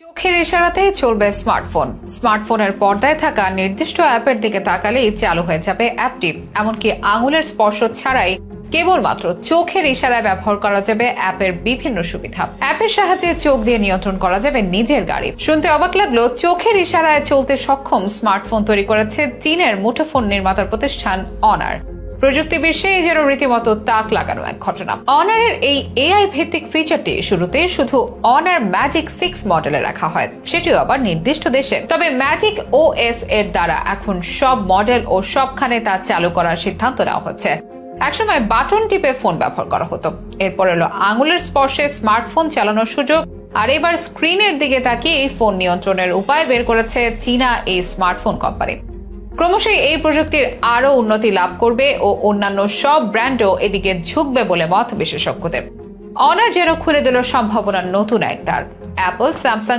চোখের ইশারাতে চলবে স্মার্টফোন। স্মার্টফোনের পর্দায় থাকা নির্দিষ্ট অ্যাপের দিকে তাকালেই চালু হয়ে যাবে অ্যাপটি। এমনকি আঙুলের স্পর্শ ছাড়াই কেবলমাত্র চোখের ইশারায় ব্যবহার করা যাবে অ্যাপের বিভিন্ন সুবিধা। অ্যাপের সাহায্যে চোখ দিয়ে নিয়ন্ত্রণ করা যাবে নিজের গাড়ি। শুনতে অবাক লাগল, চোখের ইশারায় চলতে সক্ষম স্মার্টফোন তৈরি করেছে চীনের মুঠোফোন নির্মাতার প্রতিষ্ঠান অনার। প্রযুক্তি বিশ্বে এই যেন রীতিমতো তাক লাগানো এক ঘটনা। অনারের এই এআই ভিত্তিক ফিচারটি শুরুতে শুধু অনার ম্যাজিক সিক্স মডেলে রাখা হয়, সেটিও আবার নির্দিষ্ট দেশে। তবে ম্যাজিক ওএস এর দ্বারা এখন সব মডেল ও সবখানে তা চালু করার সিদ্ধান্ত নেওয়া হচ্ছে। একসময় বাটন টিপে ফোন ব্যবহার করা হতো। এরপর এলো আঙুলের স্পর্শে স্মার্টফোন চালানোর সুযোগ, আর এবার স্ক্রিনের দিকে তাকিয়ে এই ফোন নিয়ন্ত্রণের উপায় বের করেছে চীনা এই স্মার্টফোন কোম্পানি ক্রমশই এই প্রযুক্তির আরও উন্নতি লাভ করবে ও অন্যান্য সব ব্র্যান্ডও এদিকে ঝুঁকবে বলে মত বিশেষজ্ঞদের। অনার যেন খুলে দিল সম্ভাবনা নতুন এক তার অ্যাপল স্যামসাং